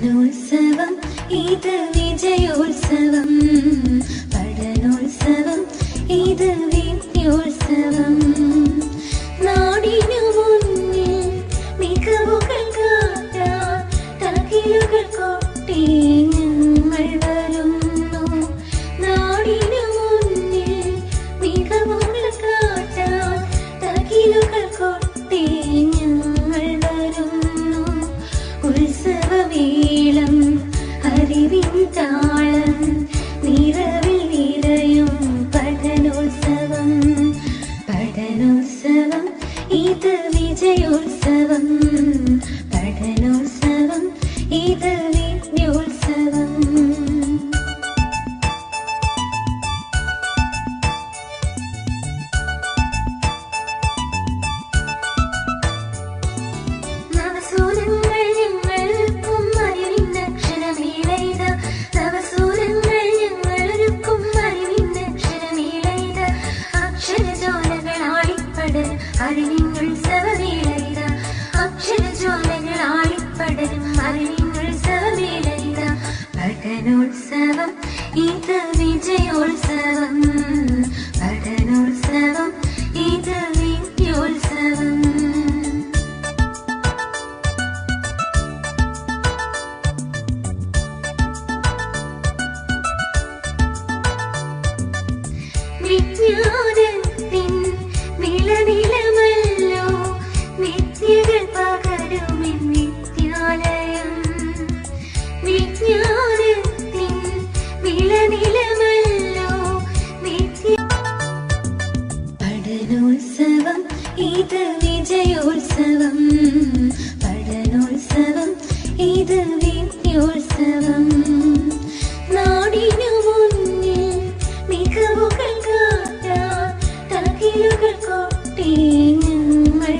പഠനോത്സവം ഇത് വിജയോത്സവം. പഠനോത്സവം ഇത് വിദ്യോത്സവം ഉത്സവമേളം അറിവിൻ താളം നിറവിൽ നിറയും പഠനോത്സവം. പഠനോത്സവം ഇത് വിജയോത്സവം. അറിവിന്നുത്സവമേളയിത അക്ഷരജോലകളാളിപ്പടരും അറിവിന്നുത്സവമേളയിത പഠനോത്സവം ഇത് വിജയോത്സവം. പഠനോത്സവം ഇത് വിദ്യോത്സവം വിജ്ഞാനത്തിൻ പഠനോത്സവം ഇത് വിജയോത്സവം. പഠനോത്സവം ഇത് വിദ്യോത്സവം നാടിനു മുന്നിൽ മികവുകൾ കാട്ടാൻ തകിലുകൾ കൊട്ടി ഞങ്ങൾ